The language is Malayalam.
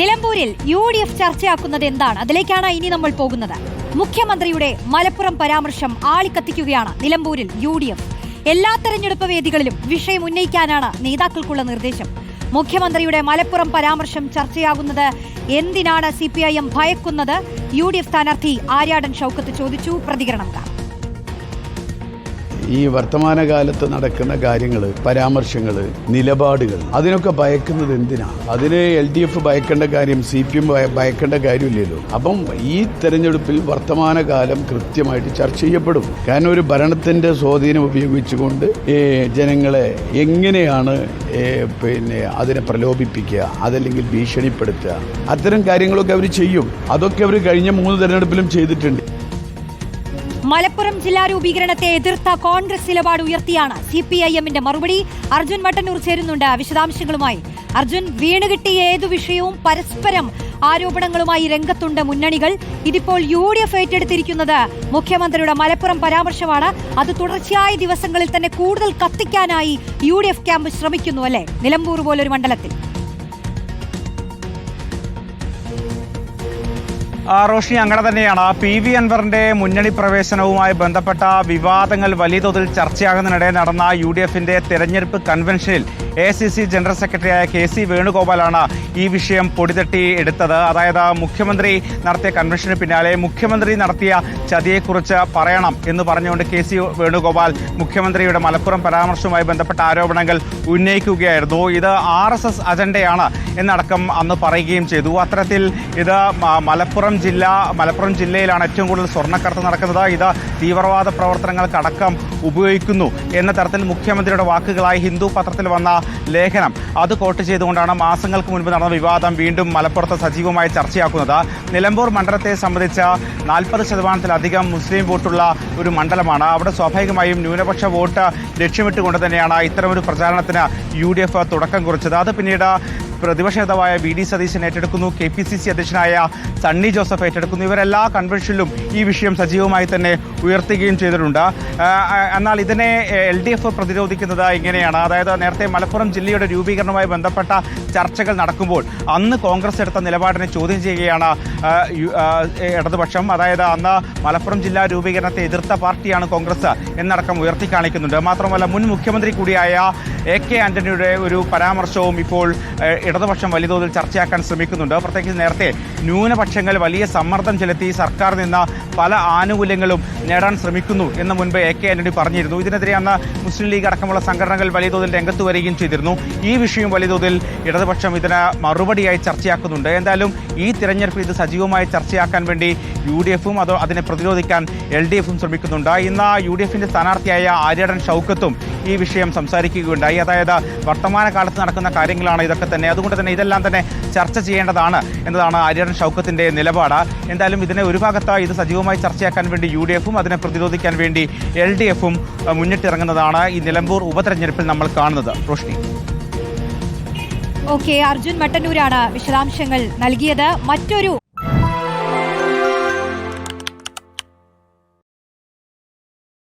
നിലമ്പൂരിൽ യു ഡി എഫ് ചർച്ചയാക്കുന്നത് എന്താണ്? അതിലേക്കാണ് ഇനി നമ്മൾ പോകുന്നത്. മുഖ്യമന്ത്രിയുടെ മലപ്പുറം പരാമർശം ആളിക്കത്തിക്കുകയാണ് നിലമ്പൂരിൽ യു ഡി എഫ്. എല്ലാ തെരഞ്ഞെടുപ്പ് വേദികളിലും വിഷയം ഉന്നയിക്കാനാണ് നേതാക്കൾക്കുള്ള നിർദ്ദേശം. മുഖ്യമന്ത്രിയുടെ മലപ്പുറം പരാമർശം ചർച്ചയാകുന്നത് എന്തിനാണ് സി പി ഐ എം ഭയക്കുന്നത്? യു ഡി എഫ് സ്ഥാനാർത്ഥി ആര്യാടൻ ഷൌക്കത്ത് ചോദിച്ചു പ്രതികരണം കാണാം. ഈ വർത്തമാനകാലത്ത് നടക്കുന്ന കാര്യങ്ങൾ പരാമർശങ്ങൾ നിലപാടുകൾ അതിനൊക്കെ ഭയക്കുന്നത് എന്തിനാണ് അതിന് എൽ ഡി എഫ് ഭയക്കേണ്ട കാര്യം സി പി എം ഭയക്കേണ്ട കാര്യമില്ലല്ലോ. അപ്പം ഈ തെരഞ്ഞെടുപ്പിൽ വർത്തമാനകാലം കൃത്യമായിട്ട് ചർച്ച ചെയ്യപ്പെടും. കാരണം ഒരു ഭരണത്തിന്റെ സ്വാധീനം ഉപയോഗിച്ചുകൊണ്ട് ജനങ്ങളെ എങ്ങനെയാണ് പിന്നെ അതിനെ പ്രലോഭിപ്പിക്കുക അതല്ലെങ്കിൽ ഭീഷണിപ്പെടുത്തുക അത്തരം കാര്യങ്ങളൊക്കെ അവർ ചെയ്യും. അതൊക്കെ അവർ കഴിഞ്ഞ മൂന്ന് തെരഞ്ഞെടുപ്പിലും ചെയ്തിട്ടുണ്ട്. മലപ്പുറം ജില്ലാ രൂപീകരണത്തെ എതിർത്ത കോൺഗ്രസ് നിലപാട് ഉയർത്തിയാണ് സി പി ഐ എമ്മിന്റെ മറുപടി. അർജുൻ മട്ടന്നൂർ ചേരുന്നുണ്ട് വിശദാംശങ്ങളുമായി. അർജുൻ വീണുകിട്ടിയ ഏതു വിഷയവും പരസ്പരം ആരോപണങ്ങളുമായി രംഗത്തുണ്ട് മുന്നണികൾ. ഇതിപ്പോൾ യു ഡി എഫ് ഏറ്റെടുത്തിരിക്കുന്നത് മുഖ്യമന്ത്രിയുടെ മലപ്പുറം പരാമർശമാണ്. അത് തുടർച്ചയായ ദിവസങ്ങളിൽ തന്നെ കൂടുതൽ കത്തിക്കാനായി യു ഡി എഫ് ക്യാമ്പ് ശ്രമിക്കുന്നു അല്ലെ? നിലമ്പൂർ പോലൊരു മണ്ഡലത്തിൽ. റോഷി അങ്ങനെ തന്നെയാണ്. പി വി അൻവറിന്റെ മുന്നണി പ്രവേശനവുമായി ബന്ധപ്പെട്ട വിവാദങ്ങൾ വലിയ തോതിൽ ചർച്ചയാകുന്നതിനിടെ നടന്ന യു ഡി എഫിന്റെ തെരഞ്ഞെടുപ്പ് കൺവെൻഷനിൽ A C C general secretary K C വേണുഗോപാലാണ് ഈ വിഷയം പൊടിതട്ടി എടുത്തത്. അതായത് മുഖ്യമന്ത്രി നടത്തിയ കൺവെൻഷന് പിന്നാലെ മുഖ്യമന്ത്രി നടത്തിയ ചതിയെക്കുറിച്ച് പറയണം എന്ന് പറഞ്ഞുകൊണ്ട് കെ സി വേണുഗോപാൽ മുഖ്യമന്ത്രിയുടെ മലപ്പുറം പരാമർശവുമായി ബന്ധപ്പെട്ട ആരോപണങ്ങൾ ഉന്നയിക്കുകയായിരുന്നു. ഇത് ആർ എസ് എസ് അജണ്ടയാണ് എന്നടക്കം അന്ന് പറയുകയും ചെയ്തു. അത്തരത്തിൽ ഇത് മലപ്പുറം ജില്ല മലപ്പുറം ജില്ലയിലാണ് ഏറ്റവും കൂടുതൽ സ്വർണക്കടത്ത് നടക്കുന്നത്. ഇത് തീവ്രവാദ പ്രവർത്തനങ്ങൾക്കടക്കം ഉപയോഗിക്കുന്നു എന്ന തരത്തിൽ മുഖ്യമന്ത്രിയുടെ വാക്കുകളായി ഹിന്ദു പത്രത്തിൽ വന്ന ലേഖനം. അത് കോട്ട് ചെയ്തുകൊണ്ടാണ് മാസങ്ങൾക്ക് മുൻപ് നടന്ന വിവാദം വീണ്ടും മലപ്പുറത്ത് സജീവമായി ചർച്ചയാക്കുന്നത്. നിലമ്പൂർ മണ്ഡലത്തെ സംബന്ധിച്ച് നാൽപ്പത് ശതമാനത്തിലധികം മുസ്ലിം വോട്ടുള്ള ഒരു മണ്ഡലമാണ്. അവിടെ സ്വാഭാവികമായും ന്യൂനപക്ഷ വോട്ട് ലക്ഷ്യമിട്ടുകൊണ്ട് തന്നെയാണ് ഇത്തരമൊരു പ്രചാരണത്തിന് യു തുടക്കം കുറിച്ചത്. അത് പിന്നീട് പ്രതിപക്ഷ നേതാവായ വി ഡി സതീശൻ ഏറ്റെടുക്കുന്നു. കെ പി സി സി അധ്യക്ഷനായ സണ്ണി ജോസഫ് ഏറ്റെടുക്കുന്നു. ഇവരെല്ലാ കൺവെൻഷനിലും ഈ വിഷയം സജീവമായി തന്നെ ഉയർത്തുകയും ചെയ്തിട്ടുണ്ട്. എന്നാൽ ഇതിനെ എൽ ഡി എഫ് പ്രതിരോധിക്കുന്നത് ഇങ്ങനെയാണ്. അതായത് നേരത്തെ മലപ്പുറം ജില്ലയുടെ രൂപീകരണവുമായി ബന്ധപ്പെട്ട ചർച്ചകൾ നടക്കുമ്പോൾ അന്ന് കോൺഗ്രസ് എടുത്ത നിലപാടിനെ ചോദ്യം ചെയ്യുകയാണ് ഇടതുപക്ഷം. അതായത് അന്ന് മലപ്പുറം ജില്ലാ രൂപീകരണത്തെ എതിർത്ത പാർട്ടിയാണ് കോൺഗ്രസ് എന്നടക്കം ഉയർത്തി കാണിക്കുന്നുണ്ട് മാത്രമല്ല മുൻ മുഖ്യമന്ത്രി കൂടിയായ എ കെ ആന്റണിയുടെ ഒരു പരാമർശവും ഇപ്പോൾ ഇടതുപക്ഷം വലിയ തോതിൽ ചർച്ചയാക്കാൻ ശ്രമിക്കുന്നുണ്ട്. പ്രത്യേകിച്ച് നേരത്തെ ന്യൂനപക്ഷങ്ങൾ വലിയ സമ്മർദ്ദം ചെലുത്തി സർക്കാർ നിന്ന പല ആനുകൂല്യങ്ങളും നേടാൻ ശ്രമിക്കുന്നു എന്ന് മുൻപ് എ കെ ആന്റണി പറഞ്ഞിരുന്നു. ഇതിനെതിരെ അന്ന് മുസ്ലിം ലീഗ് അടക്കമുള്ള സംഘടനകൾ വലിയ തോതിൽ രംഗത്ത് വരികയും ചെയ്തിരുന്നു. ഈ വിഷയം വലിയ തോതിൽ ഇടതുപക്ഷം ഇതിന് മറുപടിയായി ചർച്ചയാക്കുന്നുണ്ട്. എന്തായാലും ഈ തിരഞ്ഞെടുപ്പിൽ ഇത് സജീവമായി ചർച്ചയാക്കാൻ വേണ്ടി യു ഡി എഫും അതോ അതിനെ പ്രതിരോധിക്കാൻ എൽ ഡി എഫും ശ്രമിക്കുന്നുണ്ട്. ഇന്ന് യു ഡി എഫിന്റെ സ്ഥാനാർത്ഥിയായ ആര്യാടൻ ഷൗക്കത്തും ഈ വിഷയം സംസാരിക്കുകയുണ്ടായി. അതായത് വർത്തമാന കാലത്ത് നടക്കുന്ന കാര്യങ്ങളാണ് ഇതൊക്കെ തന്നെ. അതുകൊണ്ട് തന്നെ ഇതെല്ലാം തന്നെ ചർച്ച ചെയ്യേണ്ടതാണ് എന്നതാണ് ആര്യൻ ഷൗക്കത്തിന്റെ നിലപാട്. എന്തായാലും ഇതിനെ ഒരു ഭാഗത്തായി ഇത് സജീവമായി ചർച്ചയാക്കാൻ വേണ്ടി യു ഡി എഫും അതിനെ പ്രതിരോധിക്കാൻ വേണ്ടി എൽ ഡി എഫും മുന്നിട്ടിറങ്ങുന്നതാണ് ഈ നിലമ്പൂർ ഉപതെരഞ്ഞെടുപ്പിൽ നമ്മൾ കാണുന്നത്. റോഷ്നി. ഓക്കെ അർജുൻ മട്ടന്നൂരാണ് വിശദാംശങ്ങൾ നൽകിയത്. മറ്റൊരു